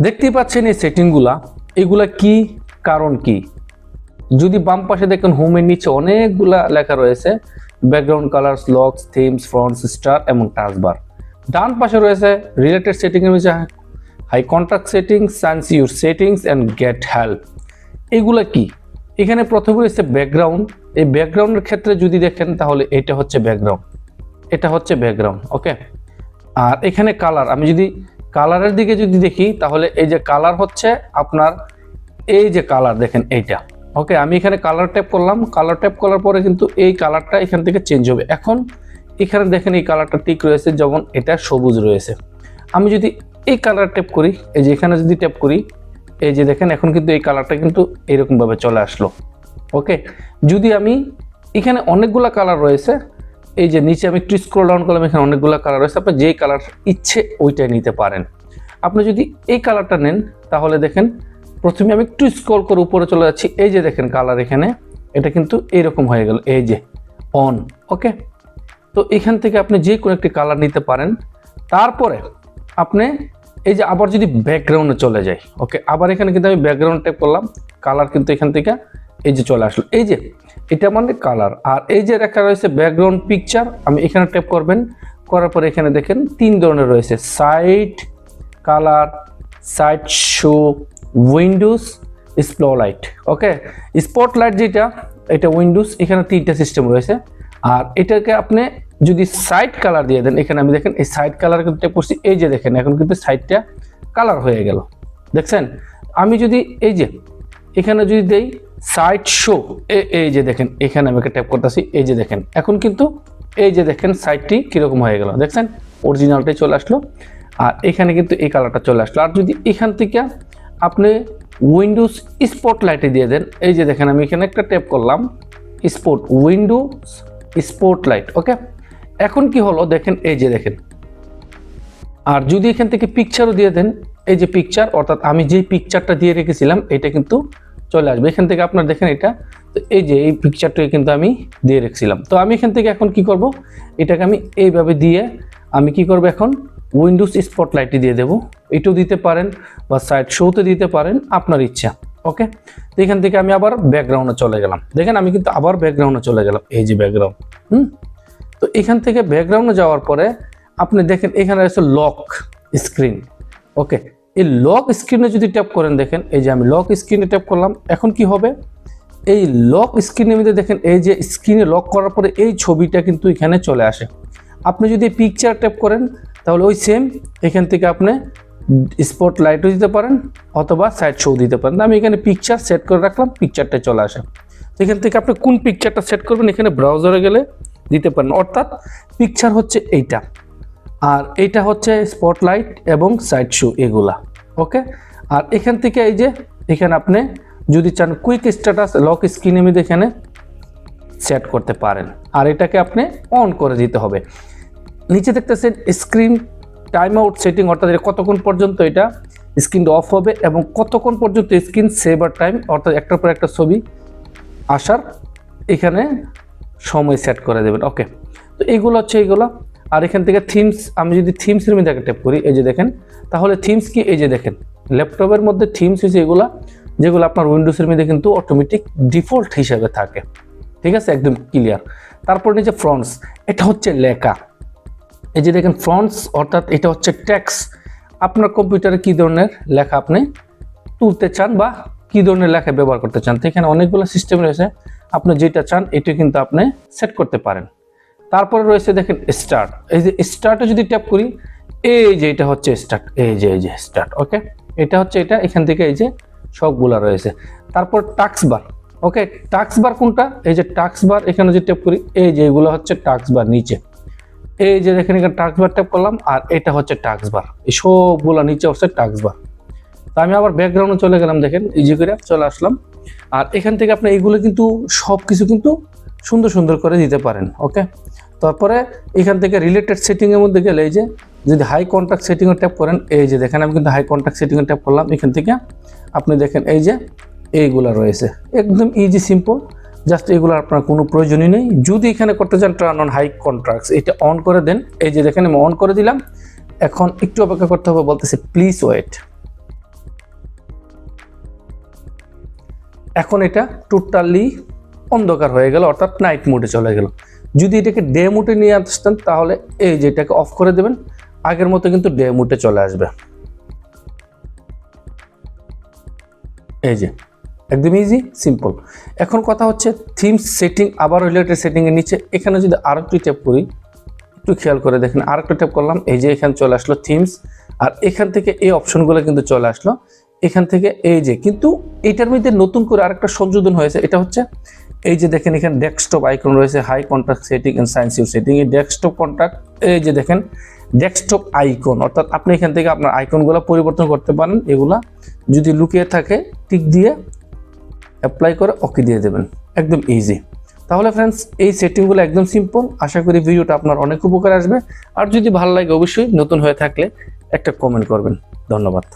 দেখতেই পাচ্ছেন এই সেটিংগুলা। এগুলা কি, কারণ কি? যদি বাম পাশে দেখেন হোমের নিচে অনেকগুলা লেখা রয়েছে background colours locks themes fronts star এবং টাচবার ডান পাশে রয়েছে রিলেটেড সেটিং এর মধ্যে high contract settings science your settings and get help এগুলা কি? এখানে প্রথমে রয়েছে ব্যাকগ্রাউন্ড এই ব্যাকগ্রাউন্ডের ক্ষেত্রে যদি দেখেন তাহলে এটা হচ্ছে ব্যাকগ্রাউন্ড এটা হচ্ছে ব্যাকগ্রাউন্ড ওকে আর এখানে কালার আমি যদি কালারের দিকে যদি দেখি, তাহলে এই যে কালার হচ্ছে আপনার, এই যে কালার দেখেন এইটা। ওকে, আমি এখানে কালার ট্যাপ করলাম। কালার ট্যাপ করার পরে কিন্তু এই কালারটা এখান থেকে চেঞ্জ হবে। এখন এখানে দেখেন এই কালারটা ঠিক রয়েছে, যেমন এটা সবুজ রয়েছে। আমি যদি এই কালার ট্যাপ করি, এই যে এখানে যদি ট্যাপ করি, এই যে দেখেন এখন কিন্তু এই কালারটা কিন্তু এরকমভাবে চলে আসলো। ওকে, যদি আমি এখানে অনেকগুলা কালার রয়েছে এই যে নিচে আমি একটু স্ক্রল ডাউন করলাম, এখানে অনেকগুলো কালার রয়েছে। আপনি যেই কালার ইচ্ছে ওইটাই নিতে পারেন। আপনি যদি এই কালারটা নেন, তাহলে দেখেন, প্রথমে আমি একটু স্ক্রল করে উপরে চলে যাচ্ছি। এই যে দেখেন কালার এখানে, এটা কিন্তু এইরকম হয়ে গেল। এই যে অন ওকে তো এখান থেকে আপনি যে কোনো একটি কালার নিতে পারেন। তারপরে আপনি এই যে আবার যদি ব্যাকগ্রাউন্ডে চলে যাই ওকে আবার এখানে কিন্তু আমি ব্যাকগ্রাউন্ড টাইপ করলাম কালার কিন্তু এখান থেকে এই যে চলে আসলো। এই যে এটা মানে কালার আর এই যে রেখা রয়েছে ব্যাকগ্রাউন্ড পিকচার আমি এখানে ট্যাপ করবেন, করার পরে এখানে দেখেন তিন ধরনের রয়েছে। Site colour site show Windows spotlight okay spotlight যেটা, এটা উইন্ডোজ এখানে তিনটা সিস্টেম রয়েছে। আর এটাকে আপনি যদি সাইড কালার দিয়ে দেন, এখানে আমি দেখেন, এই সাইড কালার কিন্তু করছি, এই যে দেখেন, এখন কিন্তু সাইডটা কালার হয়ে গেল। দেখছেন? আমি যদি এই যে, এখানে যদি দেই সাইড শো এই যে দেখেন, এখানে আমি একটা ট্যাপ করতেছি, এই যে দেখেন। এখন কিন্তু এই যে দেখেন, সাইটটি কীরকম হয়ে গেল। দেখছেন? অরিজিনালটাই চলে আসলো। আর এখানে কিন্তু এই কালারটা চলে আসলো। আর যদি এখান থেকে আপনি উইন্ডোজ স্পট লাইটে দিয়ে দেন, এই যে দেখেন, আমি এখানে একটা ট্যাপ করলাম spot Windows spot light okay এখন কি হলো? দেখেন, এই যে দেখেন। আর যদি এখান থেকে পিকচারও দিয়ে দেন, এই যে পিকচার অর্থাৎ আমি যে পিকচারটা দিয়ে রেখেছিলাম, এটা কিন্তু চলে আসবে। এখান থেকে আপনার দেখেন এটা। তো এই যে এই পিকচারটাকে কিন্তু আমি দিয়ে রেখেছিলাম। তো আমি এখান থেকে এখন কি করব? এটাকে আমি এইভাবে দিয়ে আমি কি করব এখন? উইন্ডোজ স্পটলাইটে দিয়ে দেবো। এটাও দিতে পারেন বা সাইড শোতে দিতে পারেন, আপনার ইচ্ছা। ওকে তো এখান থেকে আমি আবার ব্যাকগ্রাউন্ডে চলে গেলাম। দেখেন আমি কিন্তু আবার ব্যাকগ্রাউন্ডে চলে গেলাম। এই যে ব্যাকগ্রাউন্ড হুম? তো এখান থেকে ব্যাকগ্রাউন্ডে যাওয়ার পরে আপনি দেখেন এখানে রয়েছে লক স্ক্রিন ওকে এই লক স্ক্রিনে যদি ট্যাপ করেন দেখেন, এই যে আমি লক স্ক্রিনে ট্যাপ করলাম, এখন কি হবে? এই লক স্ক্রিনের মধ্যে দেখেন, এই যে স্ক্রিনে লক করার পরে এই ছবিটা কিন্তু এখানে চলে আসে। আপনি যদি পিকচার ট্যাপ করেন, তাহলে ওই সেম এখান থেকে আপনি স্পট লাইটও দিতে পারেন, অথবা সাইড শো দিতে পারেন। আমি এখানে পিকচার সেট করে রাখলাম পিকচারটা চলে আসে। এখান থেকে আপনি কোন পিকচারটা সেট করবেন, এখানে ব্রাউজারে গেলে দিতে পারেন। অর্থাৎ পিকচার হচ্ছে এইটা, আর এইটা হচ্ছে স্পটলাইট এবং সাইড শো এগুলা। ওকে আর এখান থেকে এই যে, এখানে আপনি যদি চান কুইক স্ট্যাটাস লক স্ক্রিনে মধ্যে এখানে সেট করতে পারেন। আর এটাকে আপনি অন করে দিতে হবে। নিচে দেখতেছেন স্ক্রিন টাইম আউট সেটিং অর্থাৎ কতক্ষণ পর্যন্ত এটা স্ক্রিনটা অফ হবে এবং কতক্ষণ পর্যন্ত স্ক্রিন সেভার টাইম অর্থাৎ একটার পর একটা ছবি আসার এখানে সময় সেট করে দেবেন। ওকে তো এইগুলো হচ্ছে এইগুলো আর এখান থেকে থিমস আমি যদি থিমসের মধ্যে একটা ট্যাপ করি, এই যে দেখেন তাহলে থিমস কি? এই যে দেখেন, ল্যাপটপের মধ্যে থিমস হচ্ছে এগুলো, যেগুলো আপনার উইন্ডোজের মধ্যে কিন্তু অটোমেটিক ডিফল্ট হিসাবে থাকে। ঠিক আছে? একদম ক্লিয়ার তারপর নিচে ফ্রন্টস এটা হচ্ছে লেখা। এই যে দেখেন ফ্রন্টস অর্থাৎ এটা হচ্ছে ট্যাক্স আপনার কম্পিউটারে কী ধরনের লেখা আপনি তুলতে চান বা কী ধরনের লেখা ব্যবহার করতে চান? তো এখানে অনেকগুলো সিস্টেম রয়েছে। আপনি যেটা চান এটি কিন্তু আপনি সেট করতে পারেন। তারপরে রয়েছে দেখেন স্টার্ট এই যে স্টার্টে যদি ট্যাপ করি এই যে এটা হচ্ছে স্টার্ট এই যে এই যে স্টার্ট ওকে এটা হচ্ছে এটা, এখান থেকে এই যে সবগুলা রয়েছে। তারপর টাক্স বার ওকে টাক্স বার কোনটা? এই যে টাক্স বার এখানে যে ট্যাপ করি, এই যে এগুলো হচ্ছে টাক্স বার নিচে। এই যে দেখেন এখানে টাক্স বার ট্যাপ করলাম, আর এটা হচ্ছে টাক্স বার এই সবগুলা নিচে হচ্ছে টাক্স বার তা আমি আবার ব্যাকগ্রাউন্ডে চলে গেলাম, দেখেন ইজি করে চলে আসলাম। আর এখান থেকে আপনি এইগুলো কিন্তু সব কিছু কিন্তু সুন্দর সুন্দর করে দিতে পারেন ওকে তারপরে এখান থেকে রিলেটেড সেটিংয়ের মধ্যে গেলে এই যে যদি হাই কন্ট্রাক্ট সেটিংয়ে ট্যাপ করেন, এই যে দেখেন আমি কিন্তু হাই কন্ট্রাক্ট সেটিংয়ে ট্যাপ করলাম, এখান থেকে আপনি দেখেন এই যে এইগুলা রয়েছে। একদম ইজি সিম্পল জাস্ট এগুলো আপনার কোনো প্রয়োজনই নেই। যদি এখানে করতে চান টার্ন অন হাই কন্ট্রাক্টস এটা অন করে দেন। এই যে দেখেন আমি অন করে দিলাম। এখন একটু অপেক্ষা করতে হবে, বলতেছে প্লিজ ওয়েট এখন এটা টোটালি অন্ধকার হয়ে গেল, অর্থাৎ নাইট মুডে চলে গেল। যদি এটাকে ডে মুডে নিয়ে আসতেন, তাহলে এই যে এটাকে অফ করে দেবেন। আগের মতো কিন্তু ডে মোডে চলে আসবে। এই যে, একদম ইজি সিম্পল এখন কথা হচ্ছে থিম সেটিং আবার রিলেটেড সেটিংয়ের নিচে। এখানে যদি আরও একটু ট্যাপ করি, একটু খেয়াল করে দেখেন আর একটা ট্যাপ করলাম, এই যে এখানে চলে আসলো থিমস আর এখান থেকে এই অপশনগুলো কিন্তু চলে আসলো। এখান থেকে এই যে, কিন্তু এটার মধ্যে নতুন করে আরেকটা সংযোজন হয়েছে, এটা হচ্ছে এই যে দেখেন এখানে ডেস্কটপ আইকন রয়েছে high contact setting and science setting এই ডেস্কটপ কন্ট্যাক্ট এই যে দেখেন ডেস্কটপ আইকন অর্থাৎ আপনি এখান থেকে আপনার আইকনগুলো পরিবর্তন করতে পারেন। এগুলা যদি লুকিয়ে থাকে টিক দিয়ে অ্যাপ্লাই করে ওকে দিয়ে দেবেন। একদম ইজি তাহলে ফ্রেন্ডস এই সেটিংগুলো একদম সিম্পল আশা করি ভিডিওটা আপনার অনেক উপকার আসবে। আর যদি ভালো লাগে, অবশ্যই নতুন হয়ে থাকলে একটা কমেন্ট করবেন। ধন্যবাদ।